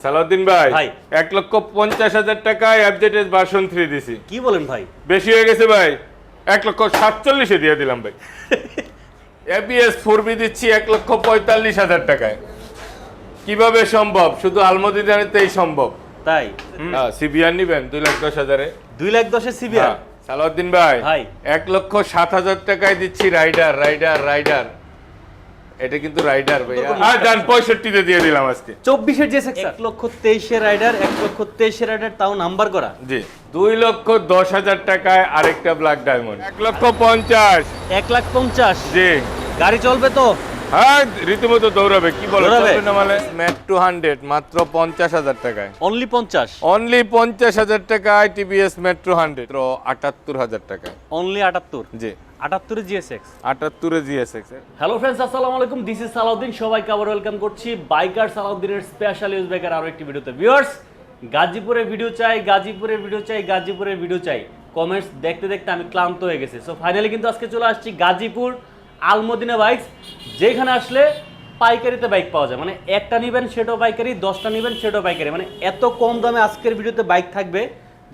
সালাউদ্দিন ভাই ভাই। এক লক্ষ পঞ্চাশ হাজার টাকায় অ্যাপডেটেড ভার্সন থ্রি দিছি। কি বলেন ভাই? বেশি হয়ে গেছে ভাই এক লক্ষ সাতচল্লিশে দিয়ে দিলাম ভাই। এবিএস ফোর বি দিচ্ছি এক লক্ষ পঁয়তাল্লিশ হাজার টাকায়। কীভাবে সম্ভব? শুধু আলমদিদানিতেই সম্ভব। তাই? সিবিআর নিবেন দুই লাখ দশ হাজারে। দুই লাখ দশে সিবিআর হ্যাঁ, সালাউদ্দিন ভাই ভাই। এক লক্ষ সাত হাজার টাকায় দিচ্ছি রাইডার রাইডার রাইডার। এটা কিন্তু রাইডার ভাইয়া। আর ডান 65 তে দিয়ে দিলাম আজকে। চব্বিশের যে এক লক্ষ তেইশের রাইডার এক লক্ষ তেইশের রাইডার তাও নাম্বার করা। জি। দুই লক্ষ দশ হাজার টাকায় আরেকটা ব্ল্যাক ডায়মন্ড এক লক্ষ পঞ্চাশ। এক লাখ পঞ্চাশ। জি। গাড়ি চলবে তো? হ্যাঁ রীতিমতো দৌড়াবে কি বলো দৌড়াবে? না মানে? ম্যাট টু হান্ড্রেড মাত্র পঞ্চাশ হাজার টাকায়। অনলি পঞ্চাশ? অনলি পঞ্চাশ হাজার টাকায় টিভিএস মেট্রো হান্ড্রেড। আটাত্তর হাজার টাকায়। অনলি আটাত্তর? জি। আটাত্তরে জিএসএক্স আটাত্তরে জিএসএক্স হ্যালো ফ্রেন্ডস আসসালামু আলাইকুম। This is Salauddin. সবাইকে আবার ওয়েলকাম করছি। বাইকার সালাউদ্দিনের স্পেশাল ইউজ বাইকার আরও একটি ভিডিওতে ভিউয়ার্স গাজীপুরের ভিডিও চাই গাজীপুরের ভিডিও চাই গাজীপুরের ভিডিও চাই। কমেন্টস দেখতে দেখতে আমি ক্লান্ত হয়ে গেছি। সো ফাইনালি কিন্তু আজকে চলে আসছি গাজীপুর আলমদিনা বাইকস যেখানে আসলে পাইকারিতে বাইক পাওয়া যায়। মানে একটা নিবেন সেটাও পাইকারি দশটা নিবেন সেটাও পাইকারি। মানে এত কম দামে আজকের ভিডিওতে বাইক থাকবে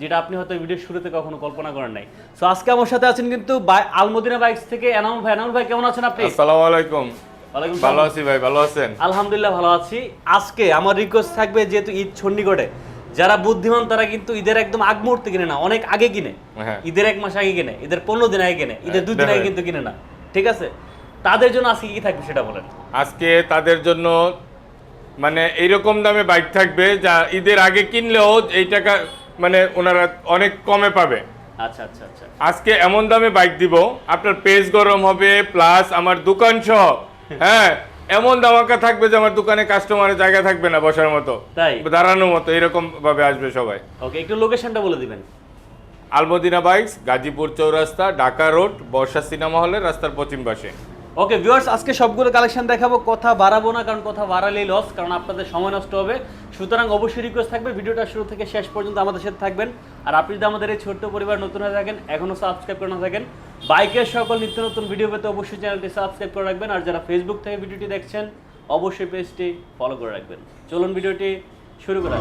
যেটা আপনি হয়তো ভিডিও শুরুতে কখনো কল্পনা করেন নাই। সো আজকে আমার সাথে আছেন কিন্তু আলমদিনা বাইকস থেকে এনামুল ভাই। এনামুল ভাই কেমন আছেন আপনি? আসসালামু আলাইকুম। ভালো আছি ভাই ভালো আছেন? আলহামদুলিল্লাহ ভালো আছি। আজকে আমার রিকোয়েস্ট থাকবে যেহেতু ঈদ চণ্ডীগড়ে যারা বুদ্ধিমান তারা কিন্তু ঈদের একদম আগ মুহূর্তে কিনে না অনেক আগে কিনে। হ্যাঁ। ঈদের এক মাস আগে কিনে ঈদের পনেরো দিন আগে কিনে ঈদের দুদিন আগে কিন্তু কিনে না। ঠিক আছে? তাদের জন্য আজকে কি থাকবে সেটা বলেন। আজকে তাদের জন্য মানে এইরকম দামে বাইক থাকবে যা ঈদের আগে কিনলেও এই টাকা মানে ওনারা অনেক কমে পাবে। আচ্ছা আচ্ছা আচ্ছা। আজকে এমন দামে বাইক দিব আপনার পেজ গরম হবে প্লাস আমার দোকান সহ হ্যাঁ এমন দামাকা থাকবে যে আমার দোকানে কাস্টমারের জায়গা থাকবে না বসার মতো। তাই? দাঁড়ানোর মতো এরকম ভাবে আসবে সবাই। ওকে একটু লোকেশনটা বলে দিবেন। Almadina bikes, Gazipur Chowrasta, Dhaka road, Barsha cinema হলের রাস্তার পশ্চিম পাশে। ওকে ভিউয়ার্স আজকে সবগুলো কালেকশন দেখাবো। কথা বাড়াবো না, কারণ কথা বাড়ালেই লস কারণ আপনাদের সময় নষ্ট হবে। সুতরাং অবশ্যই রিকোয়েস্ট থাকবে, ভিডিওটা শুরু থেকে শেষ পর্যন্ত আমাদের সাথে থাকবেন। আর আপনি যদি আমাদের এই ছোট্ট পরিবার নতুন হয়ে থাকেন এখনও সাবস্ক্রাইব করে না থাকেন, বাইকের সকল নিত্য নতুন ভিডিও পেতে অবশ্যই চ্যানেলটি সাবস্ক্রাইব করে রাখবেন। আর যারা ফেসবুক থেকে ভিডিওটি দেখছেন, অবশ্যই পেজটি ফলো করে রাখবেন। চলুন ভিডিওটি শুরু করা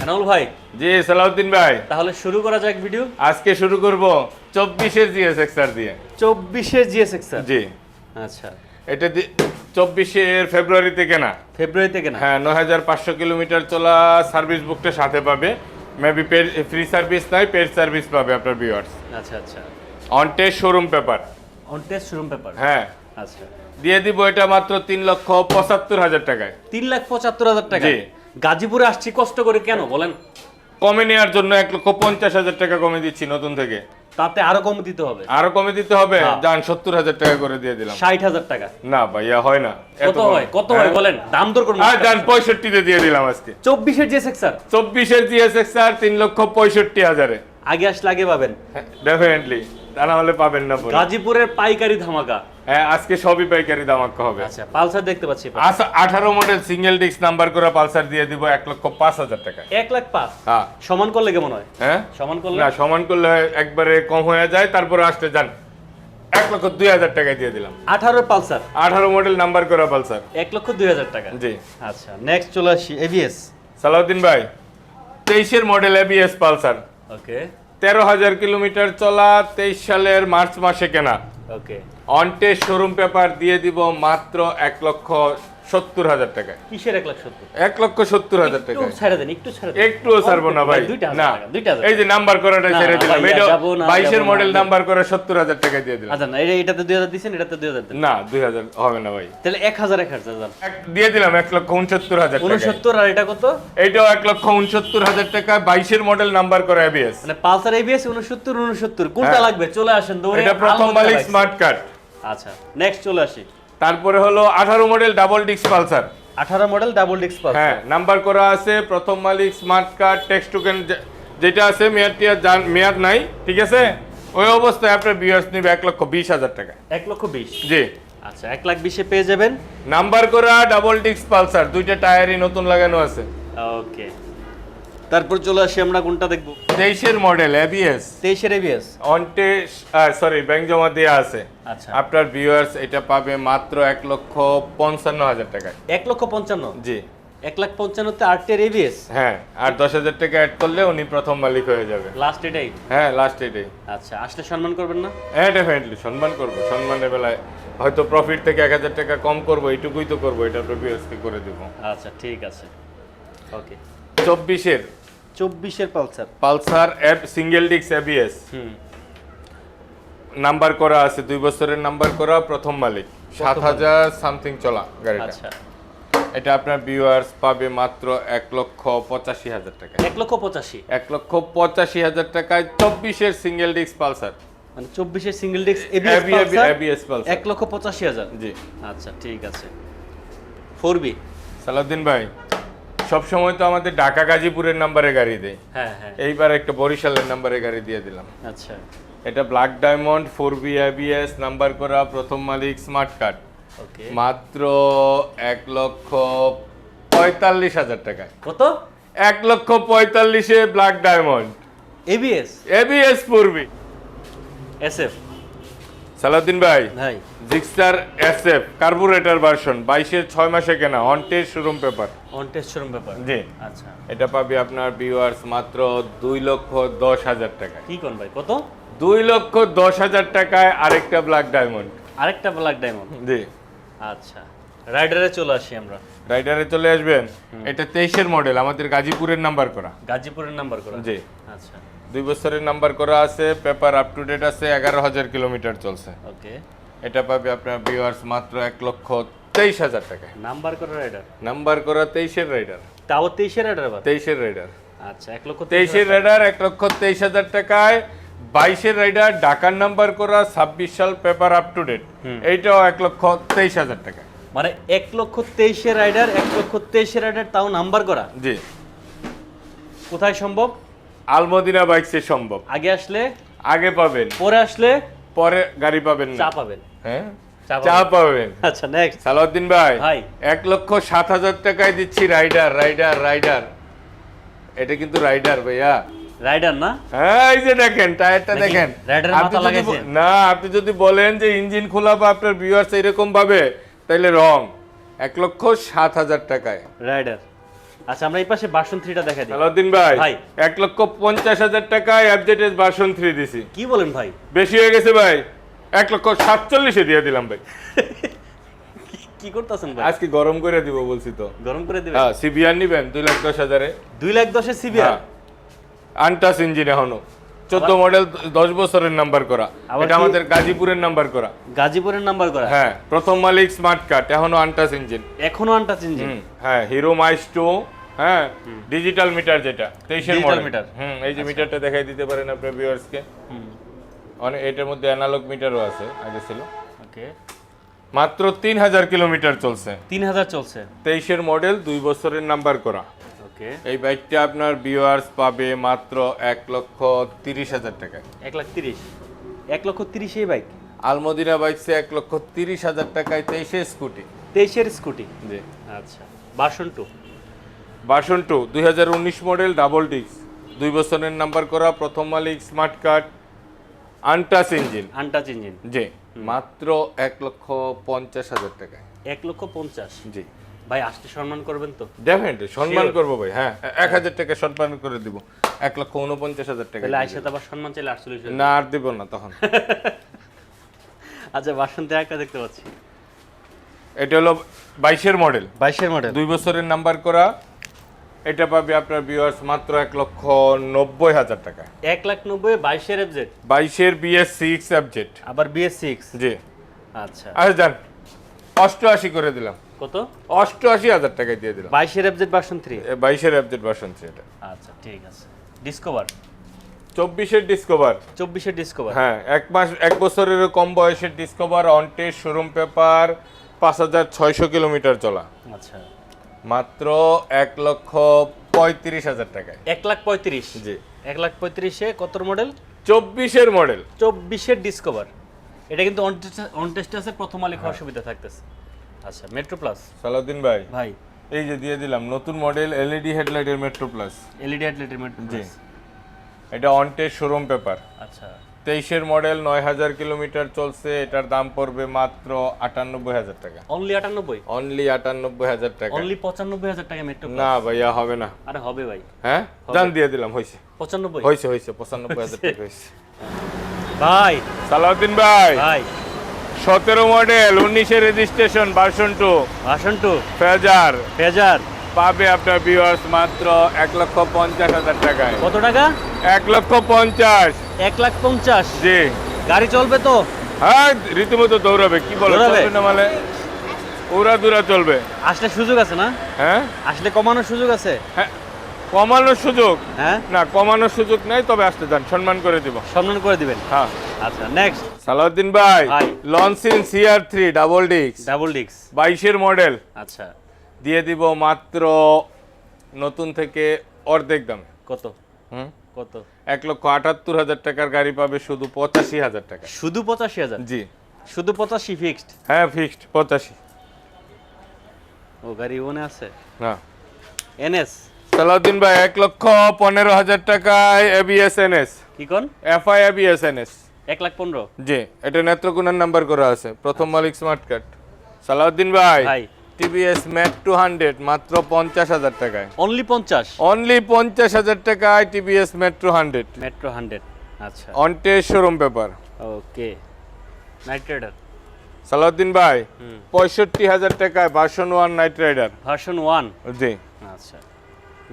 যাক। ভাই জি সালাউদ্দিন ভাই। তাহলে শুরু করা যাক ভিডিও আজকে শুরু করব চব্বিশের জিএসএক্সআর দিয়ে। চব্বিশে জিএসএক্স জি। আচ্ছা। এটা চব্বিশের ফেব্রুয়ারিতে কেনা। ফেব্রুয়ারি থেকে না হ্যাঁ নয় হাজার পাঁচশো কিলোমিটার চলা সার্ভিস বুকটা সাথে পাবে। মেবি ফ্রি সার্ভিস নাই পেড সার্ভিস পাবে আপনার ভিউয়ার্স আচ্ছা আচ্ছা। On test showroom paper on test showroom paper হ্যাঁ। আচ্ছা। দিয়ে দিব এটা মাত্র তিন লক্ষ পঁচাত্তর হাজার টাকায়। তিন লাখ পঁচাত্তর হাজার টাকা। জি। গাজীপুরে আসছি কষ্ট করে কেন বলেন? কমে নেওয়ার জন্য এক লক্ষ পঞ্চাশ হাজার টাকা কমে দিচ্ছি নতুন থেকে। তাতে আরও কম দিতে হবে। আরও কমে দিতে হবে? হ্যাঁ। যান সত্তর হাজার টাকা করে দিয়ে দিলাম। ষাট হাজার টাকা। না ভাইয়া হয় না। কত হয়? কত হয় বলেন? দাম দর করুন। হ্যাঁ যান পঁয়ষট্টিতে দিয়ে দিলাম আজকে। চব্বিশের যে সেক্সার চব্বিশের জিএসএক্সআর তিন লক্ষ পঁয়ষট্টি হাজারে। আগে আসলে আগে পাবেন। ডেফিনেটলি তা না হলে পাবেন না পরে। গাজীপুরের পাইকারি ধামাকা। হ্যাঁ আজকে সবই পাইকারি দামাক্কা হবে। আচ্ছা পালসার দেখতে পাচ্ছি আচ্ছা আঠারো মডেল সিঙ্গেল ডিস্ক নাম্বার করে পালসার দিয়ে দিব এক লক্ষ পাঁচ হাজার টাকা। এক লাখ পাঁচ? হ্যাঁ। সমান করলে কেমন হয়? হ্যাঁ? সমান করলে? না সমান করলে একবারে কম হয়ে যায় তারপরে আসতে যান। এক লক্ষ দুই হাজার টাকা দিয়ে দিলাম। আঠারো পালসার? আঠারো মডেল নাম্বার করা পালসার। এক লক্ষ দুই হাজার টাকা? জি। আচ্ছা নেক্সট চলে আসি এবিএস সালাউদ্দিন ভাই তেইশের মডেল এবিএস পালসার। ওকে তেরো হাজার কিলোমিটার চলা তেইশ সালের মার্চ মাসে কেনা। ওকে অনটে শোরুম পেপার দিয়ে দিব মাত্র এক লক্ষ সত্তর হাজার টাকা কিসের এক লাখ সত্তর? এক লক্ষ সত্তর হাজার টাকা ছেড়ে দেন একটু ছেড়ে দেন। একটুও ছাড়বো না ভাই না। এই যে নাম্বার করাটা ছেড়ে দিলাম। এটা বাইশের মডেল নাম্বার করে সত্তর হাজার টাকা দিয়ে দিলাম। আচ্ছা না এটাতে দুই হাজার দিচ্ছেন এটাতে দুই হাজার না দুই হাজার হবে না ভাই। তাহলে এক হাজার এক হাজার দিয়ে দিলাম এক লক্ষ উনসত্তর হাজার উনসত্তর আর এটা কত? এটাও এক লক্ষ উনসত্তর হাজার টাকা বাইশের মডেল নাম্বার করে এবিএস মানে পালসার এবিএস উনসত্তর উনসত্তর। কোনটা হ্যাঁ। লাগবে? চলে আসেন দৌড়ে এটা প্রথম মালিক স্মার্ট কার্ড আচ্ছা নেক্সট চলে আসি। তারপরে হলো আঠারো মডেল ডাবল ডিস্ক পালসার আঠারো মডেল ডাবল ডিস্ক পাল হ্যাঁ নাম্বার করা আছে প্রথম মালিক স্মার্ট কার্ড টেক্সট টোকেন যেটা আছে মেয়াদ টিয়াদ মেয়াদ নাই ঠিক আছে? ওই অবস্থায় আপনার বিয়ার্স নিবে এক লক্ষ বিশ হাজার টাকা। এক লক্ষ বিশ? জি। আচ্ছা এক লাখ বিশে পেয়ে যাবেন? নাম্বার করা ডাবল ডিস্ক পালসার দুইটা টায়ারই নতুন লাগানো আছে। ওকে তারপর চলে আসি আমরা কোনটা দেখব? তেইশের মডেল এবিএস তেইশের এবিএস অনটে সরি ব্যাংক জমা দেওয়া আছে। আচ্ছা। আপনার ভিউয়ার্স এটা পাবে মাত্র এক লক্ষ পঞ্চান্ন হাজার টাকায়। এক লক্ষ পঞ্চান্ন? জি। এক লাখ পঞ্চান্নতে আটটের এবিএস হ্যাঁ আর দশ হাজার টাকা অ্যাড করলে উনি প্রথম মালিক হয়ে যাবে। লাস্ট এটাই? হ্যাঁ লাস্ট এটাই। আচ্ছা আসলে সম্মান করবেন না? হ্যাঁ ডেফিনেটলি সম্মান করব। সম্মানের বেলায় হয়তো প্রফিট থেকে এক হাজার টাকা কম করব এইটুকুই তো করব এটা ভিউয়ার্সকে করে দেবো। আচ্ছা ঠিক আছে। ওকে চব্বিশের চব্বিশের পালসার। পালসার অ্যাপ সিঙ্গেল ডিক্স এবিএস নাম্বার করা আছে দুই বছরের নাম্বার করা প্রথম মালিক। সাত হাজার সামথিং চলা গাড়িটা। আচ্ছা। এটা আপনার ভিউয়ার্স পাবে মাত্র এক লক্ষ পঁচাশি হাজার টাকা। এক লক্ষ পঁচাশি? এক লক্ষ পঁচাশি হাজার টাকায় চব্বিশের সিঙ্গেল ডিক্স পালসার। মানে চব্বিশের সিঙ্গেল ডিস্ক এবিএস পালসার? এক লক্ষ পঁচাশি হাজার? জি। আচ্ছা ঠিক আছে। ফোর বি সালাউদ্দিন ভাই সব সময় তো আমাদের ঢাকা গাজীপুরের নাম্বারে গাড়ি দেয়। হ্যাঁ হ্যাঁ। এইবার একটা বরিশালের নাম্বারে গাড়ি দিয়ে দিলাম। আচ্ছা। এটা black diamond four B ABS number করা প্রথম মালিক স্মার্ট কার্ড ওকে। মাত্র এক লক্ষ পঁয়তাল্লিশ হাজার টাকায়। কত? এক লক্ষ পঁয়তাল্লিশে ব্ল্যাক ডায়মন্ড এবিএস এবিএস পূর্বী এসএফ সালাউদ্দিন ভাই ভাই। জিক্সার এসএফ কার্বুরেটর ভার্সন বাইশের ছয় মাসে কেনা অনটের showroom paper on test showroom paper জি। আচ্ছা। এটা পাবে আপনার ভিউয়ার্স মাত্র দুই লক্ষ দশ হাজার টাকা কি কোন ভাই কত? দুই লক্ষ দশ হাজার টাকায় আরেকটা ব্ল্যাক ডায়মন্ড আরেকটা ব্ল্যাক ডায়মন্ড জি। আচ্ছা। রাইডারে চলে আসি আমরা। রাইডারে চলে আসবেন। এটা তেইশের মডেল আমাদের গাজীপুরের নাম্বার করা। গাজীপুরের নাম্বার করা। জি। আচ্ছা। দুই বছরের নাম্বার করা আছে পেপার আপ টু ডেট আছে এগারো হাজার কিলোমিটার চলছে। ওকে। এটা পাবে আপনার ভিউয়ার্স মাত্র এক লক্ষ তেইশ হাজার টাকায়। নাম্বার করা রাইডার নাম্বার করা তেইশের রাইডার তাও তেইশের রাইডার তেইশের রাইডার আচ্ছা এক লক্ষ তেইশের রাইডার এক লক্ষ তেইশ হাজার টাকায়। বাইশের রাইডার ঢাকার নাম্বার করা ছাব্বিশ সাল পেপার আপ টু ডেট এইটাও এক লক্ষ তেইশ হাজার টাকা মানে এক লক্ষ তেইশের রাইডার এক লক্ষ তেইশের রাইডার তাও নাম্বার করা? জি। কোথায় সম্ভব? আলমদিনা বাইকসে সম্ভব। আগে আসলে? আগে পাবেন। পরে আসলে? পরে গাড়ি পাবেন চা পাবেন। হ্যাঁ? চা পাবেন। আচ্ছা নেক্সট সালাউদ্দিন ভাই ভাই। এক লক্ষ সাত হাজার টাকায় দিচ্ছি রাইডার রাইডার রাইডার। এটা কিন্তু রাইডার ভাইয়া। রাইডার না? হ্যাঁ এই যে দেখেন টায়ারটা দেখেন। রাইডারের আপনি মাথা? ব- না আপনি যদি বলেন যে ইঞ্জিন খোলা বা আপনার ভিউয়ার্স এরকম ভাবে তাইলে রং এক লক্ষ সাত হাজার টাকায়। রাইডার। আচ্ছা আমরা এই পাশে বাসন থ্রিটা দেখা দিই। সালাউদ্দিন ভাই ভাই। এক লক্ষ পঞ্চাশ হাজার টাকায় অ্যাবজেটেস ভার্সন থ্রি দিছি। কি বলেন ভাই? বেশি হয়ে গেছে ভাই। এক লক্ষ সাতচল্লিশে দিয়ে দিলাম ভাই। কি করতেছেন ভাই? আজকে গরম করে দিব বলছি তো। গরম করে দিবেন? হ্যাঁ সিবিআর নিবেন দুই লাখ দশ হাজারে। দুই লাখ দশের সিবিআর আনটাস ইঞ্জিন এখনও। চোদ্দ মডেল দশ বছরের নাম্বার করা। এটা আমাদের গাজীপুরের নাম্বার করা। গাজীপুরের নাম্বার করা? হ্যাঁ প্রথম মালিক স্মার্ট কার্ড এখনও আনটাস ইঞ্জিন এখনও আনটাচ ইঞ্জিন হ্যাঁ হিরো মাইস টু হ্যাঁ ডিজিটাল মিটার যেটা তেইশের মডেল meter। হুম এই যে মিটারটা দেখাই দিতে পারেন আপনার ভিউয়ার্সকে অনেক এটার মধ্যে অ্যানালগ মিটারও আছে আগে ছিল। ওকে। মাত্র তিন হাজার কিলোমিটার চলছে। তিন হাজার চলছে। তেইশের মডেল দুই বছরের নাম্বার করা। ওকে। এই বাইকটা আপনার ভিউয়ার্স পাবে মাত্র এক লক্ষ তিরিশ হাজার টাকায়। এক লাখ তিরিশ। এক লক্ষ তিরিশ এই বাইক? আলমদিনা বাইকসে এক লক্ষ তিরিশ হাজার টাকায় তেইশে স্কুটি। তেইশের স্কুটি? জি। আচ্ছা। বাসন টু? বাসন টু দুই হাজার উনিশ মডেল ডাবল ডিস্ক। দুই বছরের নাম্বার করা প্রথম মালিক smart card untouch engine. Untouch engine. জি। মাত্র এক লক্ষ পঞ্চাশ হাজার টাকায়। এক লক্ষ পঞ্চাশ? জি। ভাই আসতে সম্মান করবেন তো? ডেফিনেটলি সম্মান করব ভাই হ্যাঁ। এক হাজার টাকা সম্মান করে দিব। এক লক্ষ উনপঞ্চাশ হাজার টাকা তাহলে আইসা আবার সম্মান চাইলে আটচল্লিশ। না আর দিব না তখন। আচ্ছা বাসন্তে একটা দেখতে পাচ্ছি। এটা হলো বাইশের মডেল। বাইশের মডেল। দুই বছরের নাম্বার করা এটা পাবে আপনার ভিউয়ার্স মাত্র এক লক্ষ নব্বই হাজার টাকা। এক লাখ নব্বই বাইশের এফজেড বাইশের বিএস সিক্স সাবজেক্ট আবার বিএস সিক্স জি। আচ্ছা। আচ্ছা যান। অষ্টআশি করে দিলাম। কত? অষ্টআশি হাজার টাকায় দিয়ে দিলাম। বাইশের এফজেড বাসন থ্রি এ বাইশের অ্যাপডেট ভার্সন এটা। আচ্ছা ঠিক আছে। ডিসকভার চব্বিশের ডিসকভার চব্বিশের ডিসকভার হ্যাঁ এক মাস এক বছরের কম বয়সের ডিসকভার অনটেস্ট শোরুম পেপার পাঁচ হাজার ছয়শো কিলোমিটার চলা। আচ্ছা। মাত্র এক লক্ষ পঁয়ত্রিশ হাজার টাকায়। এক লাখ পঁয়ত্রিশ? জি। এক লাখ পঁয়ত্রিশে কত মডেল চব্বিশের মডেল চব্বিশের ডিসকভার এটা কিন্তু অন টেস্ট আছে প্রথম মালিক হওয়ার সুবিধা থাকতেছে। আচ্ছা মেট্রো প্লাস সালাউদ্দিন ভাই ভাই। এই যে দিয়ে দিলাম নতুন মডেল এলইডি হেডলাইটের মেট্রো প্লাস এলইডি হেডলাইটের মেট্রো জি। এটা অনটের শোরুম পেপার আচ্ছা। তেইশের মডেল নয় হাজার কিলোমিটার চলছে এটার দাম পড়বে মাত্র আটানব্বই হাজার টাকা। অনলি আটানব্বই? অনলি আটানব্বই হাজার টাকা। অনলি পঁচানব্বই হাজার টাকা মেট্রো না ভাইয়া হবে না। আরে হবে ভাই। হ্যাঁ? জান দিয়ে দিলাম হয়েছে পঁচানব্বই? হয়েছে হয়েছে পঁচানব্বই হাজার টাকা হয়েছে ভাই। সালাউদ্দিন ভাই। ভাই। সতেরো মডেল উনিশের registration version two version two Fazer Fazer পাবে আপনার ভিউয়ার্স মাত্র এক লক্ষ পঞ্চাশ হাজার টাকায়। কত টাকা? এক লক্ষ পঞ্চাশ। এক লাখ পঞ্চাশ? জি। গাড়ি চলবে তো? হ্যাঁ রীতিমতো দৌড়াবে। কি বলো দৌড়াবে? চলবে না মানে? দুরা চলবে। আসলে সুযোগ আছে না? হ্যাঁ? আসলে কমানোর সুযোগ আছে? হ্যাঁ কমানোর সুযোগ? হ্যাঁ? না কমানোর সুযোগ নেই তবে আসতে যান সম্মান করে দিব। সম্মান করে দিবেন? হ্যাঁ। আচ্ছা নেক্সট সালাউদ্দিন ভাই ভাই। সিআর থ্রি ডাবল ডিক্স ডাবল ডিক্স বাইশের মডেল আচ্ছা। দিয়ে দিব মাত্র নতুন থেকে অর্ধেক দামে। কত? হুম? কত? এক লক্ষ আটাত্তর হাজার টাকার গাড়ি পাবে শুধু পঁচাশি হাজার টাকা। শুধু পঁচাশি হাজার? জি। শুধু পঁচাশি ফিক্সড হ্যাঁ ফিক্সড পঁচাশি। ও গাড়ি ওনে আছে? হ্যাঁ। এনএস? সালাউদ্দিন ভাই এক লক্ষ পনেরো হাজার টাকায় এবিএস এনএস। কি কোন? FI ABS NS. এক লাখ পনেরো? জি এটা নেত্রকোনার নাম্বার করা আছে প্রথম মালিক স্মার্ট কার্ড। সালাউদ্দিন ভাই ভাই টিভিএস ম্যাট টু হান্ড্রেড মাত্র পঞ্চাশ হাজার টাকায়। অনলি পঞ্চাশ? অনলি পঞ্চাশ হাজার টাকায় TVS Metro hundred Metro hundred আচ্ছা। অনটে showroom paper okay night rider Salauddin ভাই পঁয়ষট্টি হাজার টাকায় version one night rider version one জি। আচ্ছা।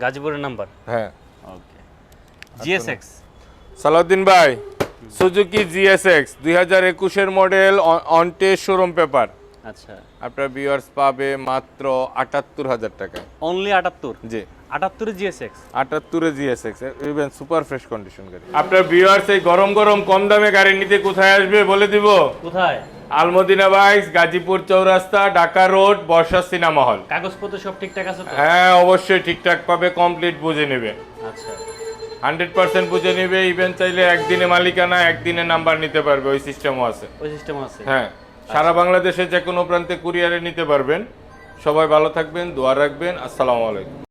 গাজীপুরের নাম্বার হ্যাঁ। ওকে জিএসএক্স সালাউদ্দিন ভাই সুজুকি জিএসএক্স দুই হাজার একুশের মডেল অনটে শোরুম পেপার আচ্ছা। আপনার ভিউয়ার্স পাবে মাত্র আটাত্তর হাজার টাকায় অনলি আটাত্তর? জি। আটাত্তরে GSX আটাত্তরে GSX even super fresh condition গাড়ি। আপনার ভিউয়ার্স এই গরম গরম কম দামে গাড়ি নিতে কোথায় আসবে বলে দিব? কোথায়? Almadina bikes Gazipur Chowrasta Dhaka road Barsha cinema hall. কাগজপত্র সব ঠিকঠাক আছে তো? হ্যাঁ অবশ্যই ঠিকঠাক পাবে কমপ্লিট বুঝে নেবে। আচ্ছা। হান্ড্রেড পার্সেন্ট বুঝে নেবে ইভেন চাইলে একদিনে মালিকানা একদিনে নাম্বার নিতে পারবে ওই সিস্টেমও আছে। ওই সিস্টেম আছে। হ্যাঁ। সারা বাংলাদেশে যে কোনো প্রান্তে কুরিয়ারে নিতে পারবেন। সবাই ভালো থাকবেন, দোয়া রাখবেন। আসসালামু আলাইকুম।